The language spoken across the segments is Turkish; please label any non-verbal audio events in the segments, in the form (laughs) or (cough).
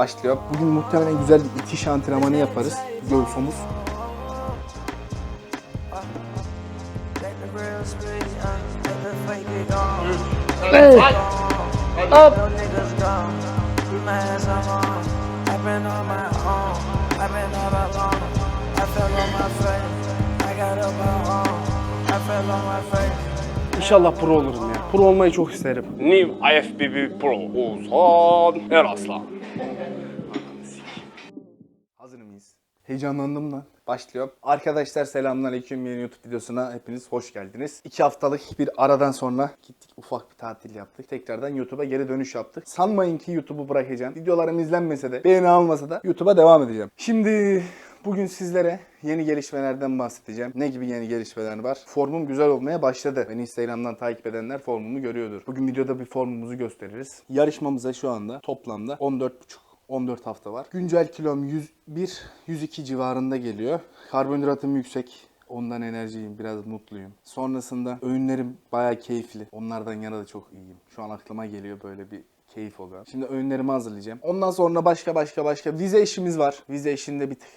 başlıyor. Bugün muhtemelen güzel bir itiş antrenmanı yaparız. Göğüs omuz. Hop. İnşallah pro olurum ya. Pro olmayı çok isterim. New IFBB Pro Oğuzhan Eraslan. Hazır mıyız? Heyecanlandım lan. Başlıyor. Arkadaşlar selamünaleyküm yeni YouTube videosuna hepiniz hoş geldiniz. İki haftalık bir aradan sonra gittik ufak bir tatil yaptık. Tekrardan YouTube'a geri dönüş yaptık. Sanmayın ki YouTube'u bırakacağım. Videolarım izlenmese de beğeni almasa da YouTube'a devam edeceğim. Şimdi bugün sizlere yeni gelişmelerden bahsedeceğim. Ne gibi yeni gelişmeler var? Formum güzel olmaya başladı. Beni Instagram'dan takip edenler formumu görüyordur. Bugün videoda bir formumuzu gösteririz. Yarışmamıza şu anda toplamda 14,5 14 hafta var. Güncel kilom 101-102 civarında geliyor. Karbonhidratım yüksek. Ondan enerjiyim, biraz mutluyum. Sonrasında öğünlerim bayağı keyifli. Onlardan yana da çok iyiyim. Şu an aklıma geliyor böyle bir keyif oluyor. Şimdi öğünlerimi hazırlayacağım. Ondan sonra başka başka başka vize işimiz var. Vize işinde bir tık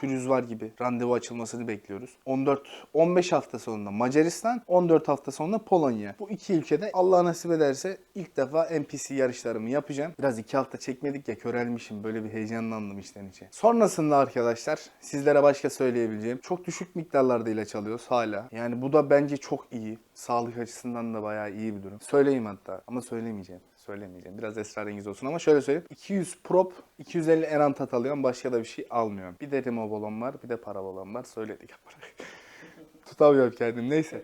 pürüz var gibi randevu açılmasını bekliyoruz. 14 15 hafta sonunda Macaristan, 14 hafta sonunda Polonya. Bu iki ülkede Allah nasip ederse ilk defa NPC yarışlarımı yapacağım. Biraz iki hafta çekmedik ya körelmişim. Böyle bir heyecanlandım içten içe. Sonrasında arkadaşlar sizlere başka söyleyebileceğim. Çok düşük miktarlarda ilaç alıyoruz hala. Yani bu da bence çok iyi. Sağlık açısından da bayağı iyi bir durum. Söyleyeyim hatta ama söylemeyeceğim. Söylemeyeceğim. Biraz esrarengiz olsun ama şöyle söyleyeyim. 200 prop, 250 erantat alıyorum. Başka da bir şey almıyorum. Bir de rimobolon var, bir de parabolon var. Söyledik. (laughs) Tutamıyorum kendimi. Neyse.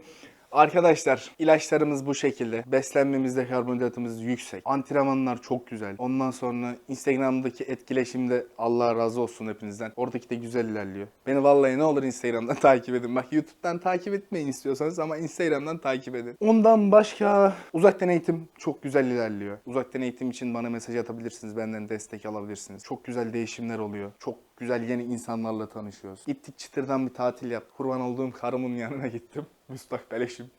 Arkadaşlar ilaçlarımız bu şekilde. Beslenmemizde karbonhidratımız yüksek. Antrenmanlar çok güzel. Ondan sonra Instagram'daki etkileşimde Allah razı olsun hepinizden. Oradaki de güzel ilerliyor. Beni vallahi ne olur Instagram'dan (laughs) takip edin. Bak YouTube'dan takip etmeyin istiyorsanız ama Instagram'dan takip edin. Ondan başka uzaktan eğitim çok güzel ilerliyor. Uzaktan eğitim için bana mesaj atabilirsiniz. Benden destek alabilirsiniz. Çok güzel değişimler oluyor. Çok güzel yeni insanlarla tanışıyoruz. Gittik çıtırdan bir tatil yaptık. Kurban olduğum karımın yanına gittim. (laughs) Müstakbel eşim.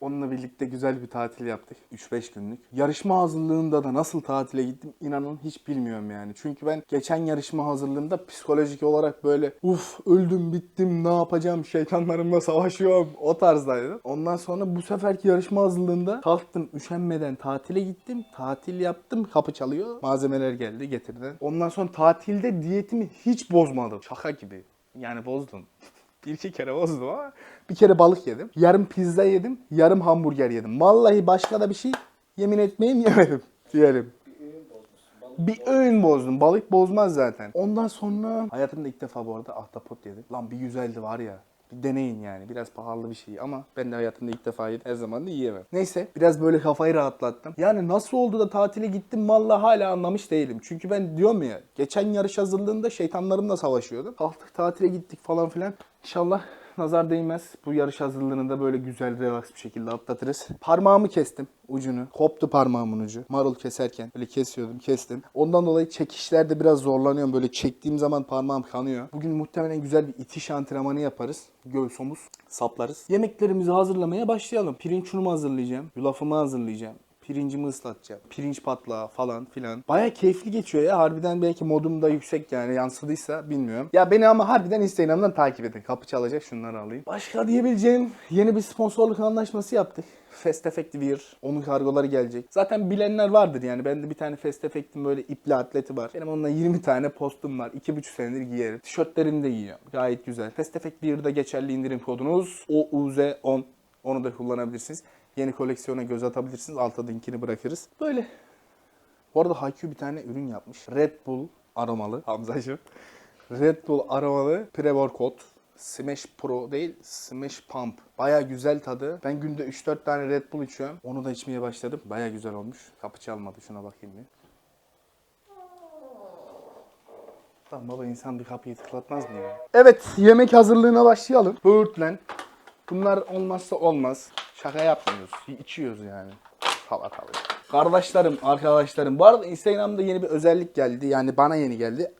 Onunla birlikte güzel bir tatil yaptık. 3-5 günlük. Yarışma hazırlığında da nasıl tatile gittim inanın hiç bilmiyorum yani. Çünkü ben geçen yarışma hazırlığında psikolojik olarak böyle uf öldüm bittim ne yapacağım şeytanlarımla savaşıyorum o tarzdaydı. Ondan sonra bu seferki yarışma hazırlığında kalktım üşenmeden tatile gittim. Tatil yaptım kapı çalıyor. Malzemeler geldi getirdi. Ondan sonra tatilde diyetimi hiç bozmadım. Şaka gibi. Yani bozdum. (laughs) Bir iki kere bozdum ama bir kere balık yedim. Yarım pizza yedim. Yarım hamburger yedim. Vallahi başka da bir şey yemin etmeyeyim (laughs) yemedim diyelim. Bir öğün bozdum. Balık bozmaz zaten. Ondan sonra hayatımda ilk defa bu arada ahtapot yedim. Lan bir güzeldi var ya. Bir deneyin yani. Biraz pahalı bir şey ama ben de hayatımda ilk defa yedim. Her zaman da yiyemem. Neyse biraz böyle kafayı rahatlattım. Yani nasıl oldu da tatile gittim vallahi hala anlamış değilim. Çünkü ben diyorum ya geçen yarış hazırlığında şeytanlarımla savaşıyordum. Kalktık tatile gittik falan filan. İnşallah nazar değmez. Bu yarış hazırlığını da böyle güzel relax bir şekilde atlatırız. Parmağımı kestim ucunu. Koptu parmağımın ucu. Marul keserken böyle kesiyordum kestim. Ondan dolayı çekişlerde biraz zorlanıyorum. Böyle çektiğim zaman parmağım kanıyor. Bugün muhtemelen güzel bir itiş antrenmanı yaparız. Göğüs omuz saplarız. Yemeklerimizi hazırlamaya başlayalım. Pirinç unumu hazırlayacağım. Yulafımı hazırlayacağım pirincimi ıslatacağım. Pirinç patlağı falan filan. Baya keyifli geçiyor ya. Harbiden belki modum da yüksek yani yansıdıysa bilmiyorum. Ya beni ama harbiden Instagram'dan takip edin. Kapı çalacak şunları alayım. Başka diyebileceğim yeni bir sponsorluk anlaşması yaptık. Fast Effect Wear. Onun kargoları gelecek. Zaten bilenler vardır yani. Bende bir tane Fast Effect'in böyle ipli atleti var. Benim onunla 20 tane postum var. 2,5 senedir giyerim. Tişörtlerimi de giyiyorum. Gayet güzel. Fast Effect Wear'da geçerli indirim kodunuz OUZ10. Onu da kullanabilirsiniz. Yeni koleksiyona göz atabilirsiniz. Altta linkini bırakırız. Böyle. Bu arada Haikyuu bir tane ürün yapmış. Red Bull aromalı. (laughs) Hamzacığım. Red Bull aromalı pre-workout. Smash Pro değil, Smash Pump. Baya güzel tadı. Ben günde 3-4 tane Red Bull içiyorum. Onu da içmeye başladım. Baya güzel olmuş. Kapı çalmadı. Şuna bakayım bir. Tamam baba insan bir kapıyı tıklatmaz mı ya? Evet yemek hazırlığına başlayalım. Böğürtlen. Bunlar olmazsa olmaz. Şaka yapmıyoruz. İçiyoruz yani. Hava. Kardeşlerim, arkadaşlarım. Bu arada Instagram'da yeni bir özellik geldi. Yani bana yeni geldi.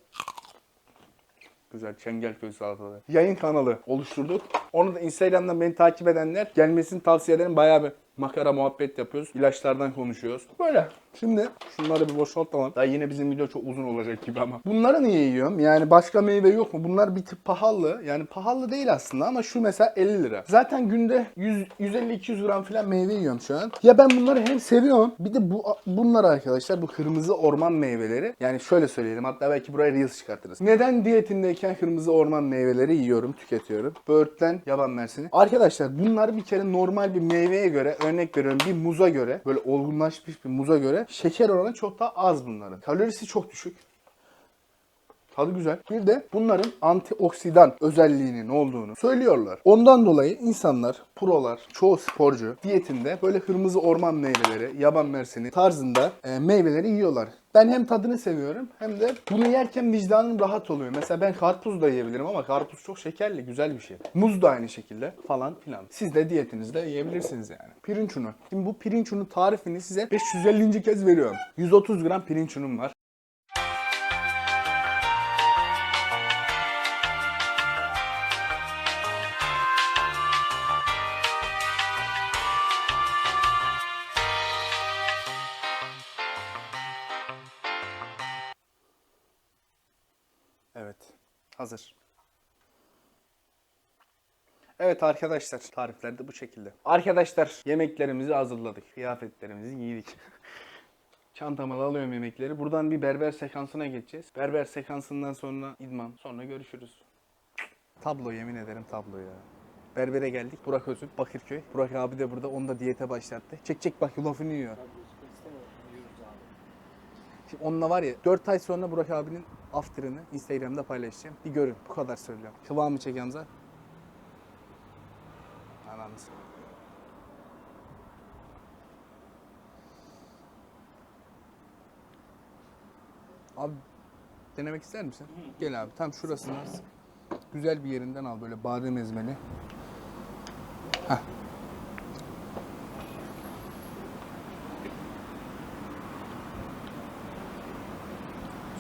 Güzel Çengelköy salataları. Yayın kanalı oluşturduk. Onu da Instagram'dan beni takip edenler gelmesini tavsiye ederim. Bayağı bir Makara muhabbet yapıyoruz. İlaçlardan konuşuyoruz. Böyle. Şimdi şunları bir boşaltalım. Daha yine bizim video çok uzun olacak gibi ama. Bunları niye yiyorum? Yani başka meyve yok mu? Bunlar bir tık pahalı. Yani pahalı değil aslında ama şu mesela 50 lira. Zaten günde 100 150-200 gram falan meyve yiyorum şu an. Ya ben bunları hem seviyorum. Bir de bu bunlar arkadaşlar bu kırmızı orman meyveleri. Yani şöyle söyleyelim hatta belki buraya reels çıkartırız. Neden diyetindeyken kırmızı orman meyveleri yiyorum, tüketiyorum? Böğürtlen, yaban mersini. Arkadaşlar bunlar bir kere normal bir meyveye göre örnek veriyorum bir muza göre böyle olgunlaşmış bir muza göre şeker oranı çok daha az bunların. Kalorisi çok düşük. Tadı güzel. Bir de bunların antioksidan özelliğinin olduğunu söylüyorlar. Ondan dolayı insanlar, prolar, çoğu sporcu diyetinde böyle kırmızı orman meyveleri, yaban mersini tarzında e, meyveleri yiyorlar. Ben hem tadını seviyorum hem de bunu yerken vicdanım rahat oluyor. Mesela ben karpuz da yiyebilirim ama karpuz çok şekerli, güzel bir şey. Muz da aynı şekilde falan filan. Siz de diyetinizde yiyebilirsiniz yani. Pirinç unu. Şimdi bu pirinç unu tarifini size 550. kez veriyorum. 130 gram pirinç unum var. Evet arkadaşlar tarifler de bu şekilde. Arkadaşlar yemeklerimizi hazırladık. Kıyafetlerimizi giydik. (laughs) Çantama alıyorum yemekleri. Buradan bir berber sekansına geçeceğiz. Berber sekansından sonra idman. Sonra görüşürüz. Tablo yemin ederim tablo ya. Berbere geldik. Burak Özün, Bakırköy. Burak abi de burada. Onu da diyete başlattı. Çek çek bak lafını yiyor. Şimdi onunla var ya 4 ay sonra Burak abinin after'ını Instagram'da paylaşacağım. Bir görün. Bu kadar söylüyorum. Kıvamı çek Hamza. S- Abi denemek ister misin? Gel abi tam şurasına güzel bir yerinden al böyle badem ezmeli. Heh.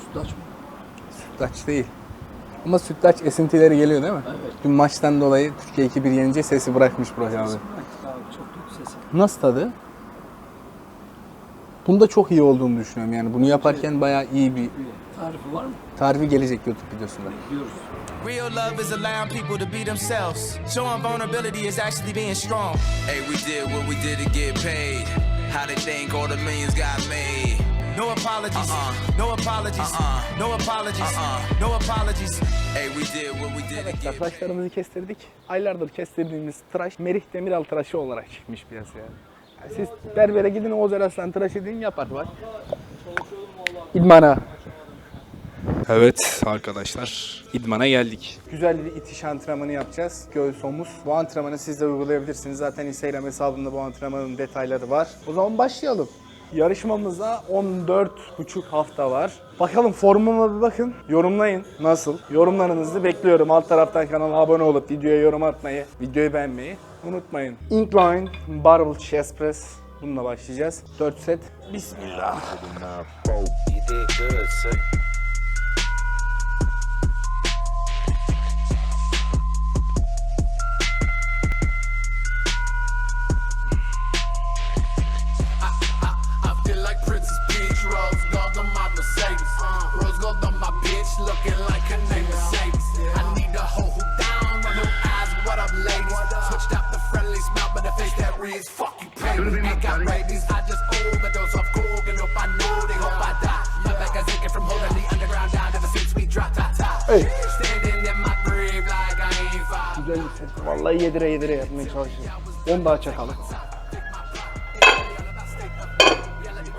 Sütlaç mı? Sütlaç değil. Ama sütlaç esintileri geliyor değil mi? Evet. Dün maçtan dolayı Türkiye 2-1 yenince sesi bırakmış Burak abi. Çok yüksek. Nasıl tadı? Bunda çok iyi olduğunu düşünüyorum yani. Bunu yaparken bayağı iyi bir Tarifi var mı? tarifi gelecek YouTube videosunda. Real love is allowing people to be themselves. Showing vulnerability is actually being strong. Hey, we did what we did to get paid. How they think all the millions got made. No apologies. Uh-uh. No apologies. Uh-uh. No apologies. Uh-uh. No apologies. Hey, we did what we did Arkadaşlar tıraşlarımızı kestirdik. Aylardır kestirdiğimiz tıraş Merih Demiral tıraşı olarak çıkmış piyasaya. Yani siz berbere gidin Oğuz Eraslan tıraş edin yapar var. İdmana. Evet arkadaşlar idmana geldik. Güzel bir itiş antrenmanı yapacağız. Göğüs omuz. Bu antrenmanı siz de uygulayabilirsiniz. Zaten Instagram hesabımda bu antrenmanın detayları var. O zaman başlayalım. Yarışmamıza 14,5 hafta var. Bakalım formuma bir bakın. Yorumlayın. Nasıl? Yorumlarınızı bekliyorum. Alt taraftan kanala abone olup videoya yorum atmayı, videoyu beğenmeyi unutmayın. Incline Barbell Chest Press. Bununla başlayacağız. 4 set. Bismillah. Vallahi yedire yedire yapmaya çalışıyorum. 10 daha çakalım.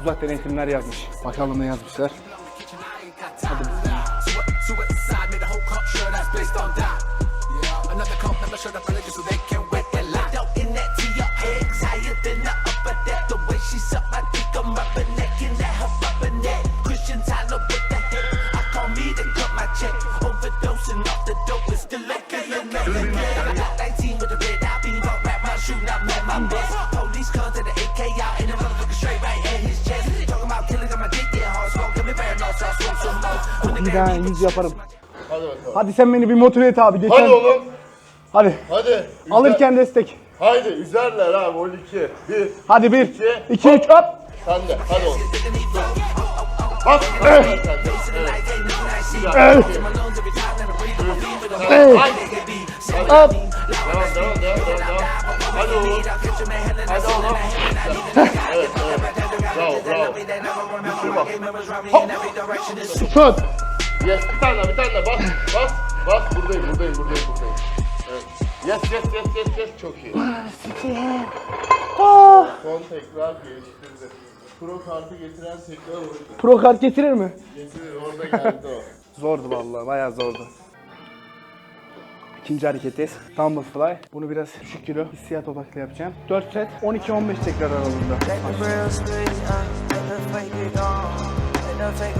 Uzak denetimler yazmış. Bakalım ne yazmışlar. Bir daha yüz yaparım. Hadi sen beni bir motive et abi. Geçen... Hadi oğlum. Hadi. Hadi. Alırken destek. Haydi üzerler ha gol 2. 1. Hadi bir, İki. iki, üç, hop. Sen de. Hadi oğlum. Bas. Evet. Evet. Evet. Hop. Devam devam devam devam. Hadi oğlum. Hadi oğlum. Evet evet. Bravo bravo. Düşür bak. Şut. Yes bir tane daha bir tane daha bas bas bas buradayım buradayım buradayım buradayım. Evet. Yes yes yes yes yes çok iyi. Son tekrar geliştirdi. Pro kartı getiren tekrar oydu. Pro kart getirir mi? Getirir orada geldi o. (laughs) Zordu vallahi, bayağı zordu. İkinci hareketiz. Dumbbell fly. Bunu biraz düşük kilo hissiyat odaklı yapacağım. 4 set, 12-15 tekrar aralığında. Take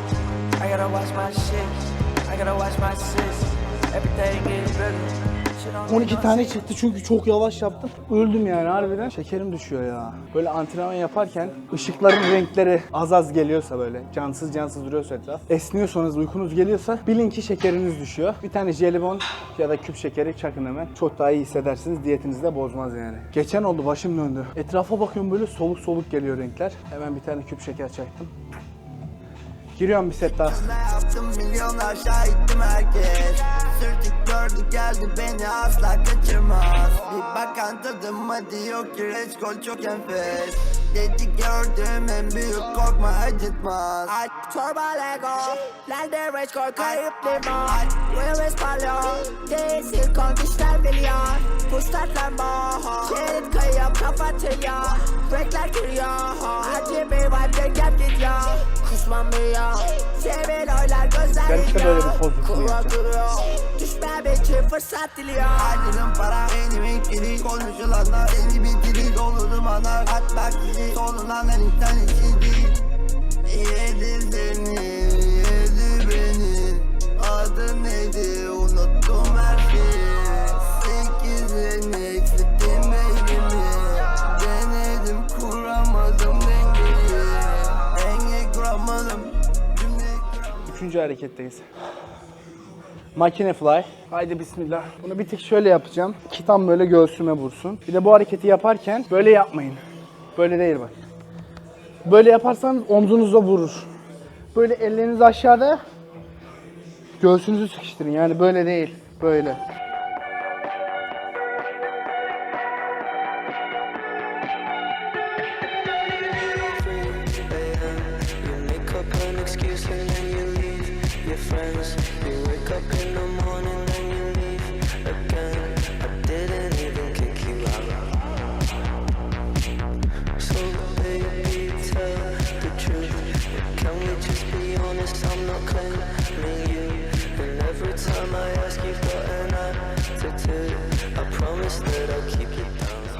I gotta watch my shit, I gotta watch my sis. Everything gets better. Shit on 12 tane çıktı çünkü çok yavaş yaptım. Öldüm yani harbiden. Şekerim düşüyor ya. Böyle antrenman yaparken ışıkların renkleri az az geliyorsa böyle cansız cansız duruyorsa etraf. Esniyorsanız uykunuz geliyorsa bilin ki şekeriniz düşüyor. Bir tane jelibon ya da küp şekeri çakın hemen. Çok daha iyi hissedersiniz. Diyetinizi de bozmaz yani. Geçen oldu başım döndü. Etrafa bakıyorum böyle soluk soluk geliyor renkler. Hemen bir tane küp şeker çaktım. Giriyorum bir set daha. milyonlar şahitim herkes. Sürtük gördü geldi beni asla kaçırmaz. Bir bakan tadıma diyor ki reçkol çok enfes. Dedi gördüğüm en büyük korkma acıtmaz. Turbo Lego, Lande Rage Core kayıp limon. Will İspanyol, değilsin konkişler milyon Pustat Lambo, şerit kayıp kapatıyor Breakler giriyor, acı bir var dengem gidiyor Kusmam biliyor, sevil oylar gözler Ben işte böyle bir duruyor, düşmem için fırsat diliyor. Acilim para benim ikili Konuşulanlar eli bitiri dolu dumanlar Hatta sizi solunan her insan için değil Yedi seni, hareketteyiz. Makine fly. Haydi bismillah. Bunu bir tık şöyle yapacağım. Ki tam böyle göğsüme vursun. Bir de bu hareketi yaparken böyle yapmayın. Böyle değil bak. Böyle yaparsanız omzunuza vurur. Böyle elleriniz aşağıda göğsünüzü sıkıştırın. Yani böyle değil. Böyle. You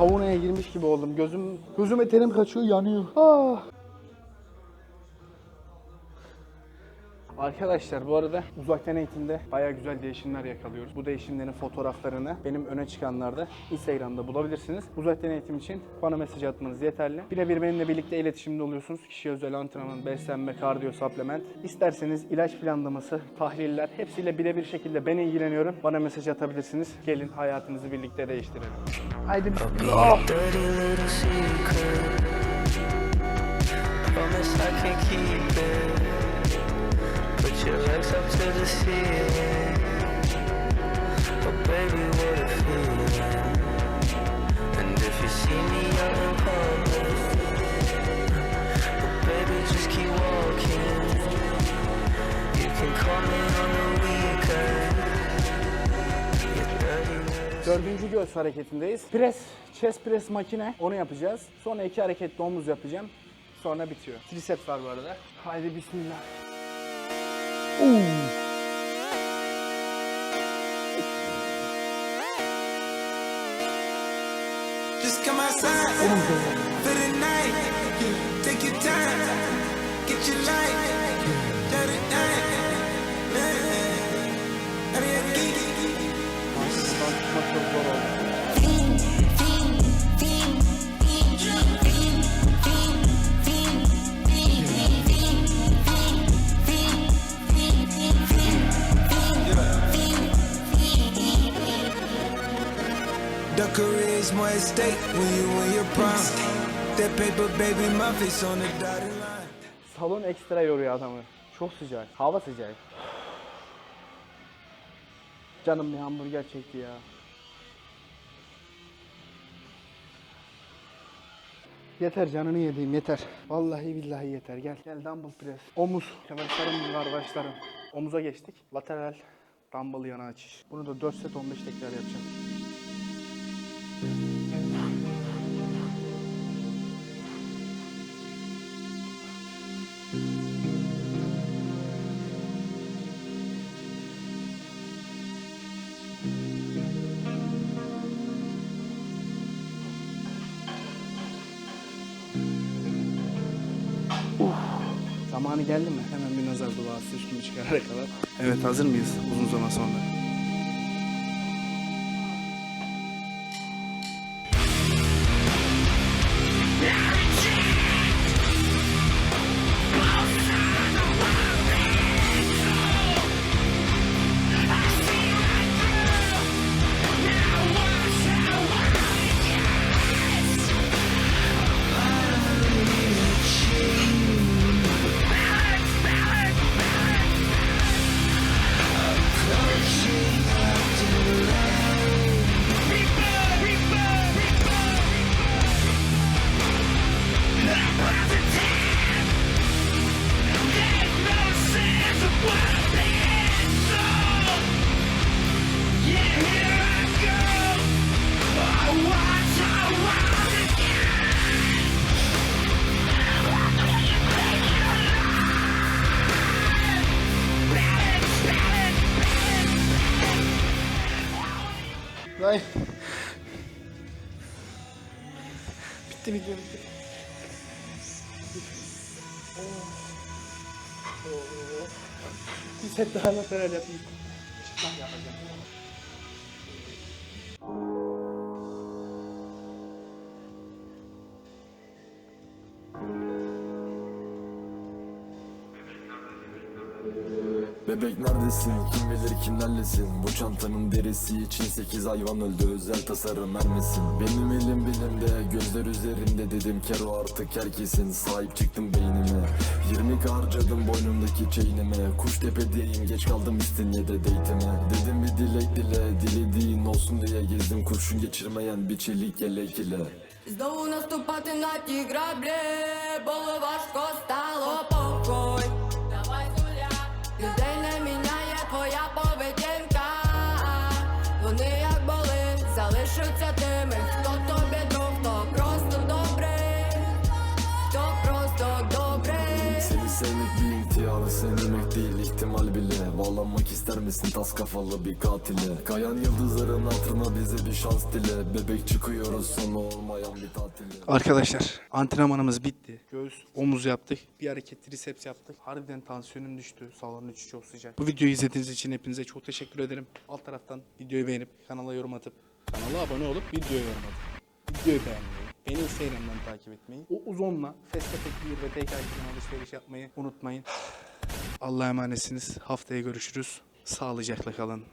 down. Savunaya girmiş gibi oldum. Gözüm gözüme terim kaçıyor, yanıyor. Ah. Arkadaşlar bu arada uzaktan eğitimde bayağı güzel değişimler yakalıyoruz. Bu değişimlerin fotoğraflarını benim öne çıkanlarda Instagram'da bulabilirsiniz. Uzaktan eğitim için bana mesaj atmanız yeterli. Birebir benimle birlikte iletişimde oluyorsunuz. Kişiye özel antrenman, beslenme, kardiyo, supplement. İsterseniz ilaç planlaması, tahliller hepsiyle birebir şekilde ben ilgileniyorum. Bana mesaj atabilirsiniz. Gelin hayatınızı birlikte değiştirelim. Haydi bismillah. Dirty little secret. Promise I can keep it. Legs up to the ceiling. Oh, baby, what a feeling. And if you see me out in public, oh, baby, just keep walking. You can call me on the weekend. Dördüncü göğüs hareketindeyiz. Pres, chest press makine. Onu yapacağız. Sonra iki hareketli omuz yapacağım. Sonra bitiyor. Triceps var bu arada. Haydi bismillah. Oo. on my side. At stake when you win your prime. That paper, baby, my face on the dotted line. Salon ekstra yoruyor adamı. Çok sıcak. Hava sıcak. Canım bir hamburger çekti ya. Yeter canını yediğim yeter. Vallahi billahi yeter. Gel. Gel dumbbell press. Omuz. Arkadaşlarım, kardeşlerim. Omuza geçtik. Lateral dumbbell yana açış. Bunu da 4 set 15 tekrar yapacağım. Zamanı geldi mi? Hemen bir nazar duası üstümü çıkarana kadar. Evet hazır mıyız uzun zaman sonra? Ay. Bitti bitti. Oh. Oh. Bir set daha lateral yapayım. Çıkmak yapacağım. Bebek neredesin? Kim bilir kimlerlesin? Bu çantanın derisi için 8 hayvan öldü özel tasarım vermesin Benim elim bilimde gözler üzerinde dedim Kero artık herkesin sahip çıktım beynime 20 harcadım boynumdaki chainime Kuş tepedeyim geç kaldım İstinye'de date'ime Dedim bir dilek dile dilediğin olsun diye gezdim Kurşun geçirmeyen bir çelik yelek ile Знову наступати на ті граблі, було важко, стало похуй. залишаться тими, хто тобі друг, хто просто добрий, хто просто добрий. Seni sevmek bir intihar Sevmemek değil ihtimal bile Bağlanmak ister misin tas kafalı bir katile Kayan yıldızların altına bize bir şans dile Bebek çıkıyoruz sonu olmayan bir tatile Arkadaşlar antrenmanımız bitti. Göğüs, omuz yaptık. Bir hareket triceps yaptık. Harbiden tansiyonum düştü. Salonun içi çok sıcak. Bu videoyu izlediğiniz için hepinize çok teşekkür ederim. Alt taraftan videoyu beğenip kanala yorum atıp kanala abone olup videoya yorum atıp videoyu beğenmeyi, beni Instagram'dan takip etmeyi, o uzonla Festepek 1 ve TKK'dan alışveriş yapmayı unutmayın. Allah'a emanetsiniz. Haftaya görüşürüz. Sağlıcakla kalın.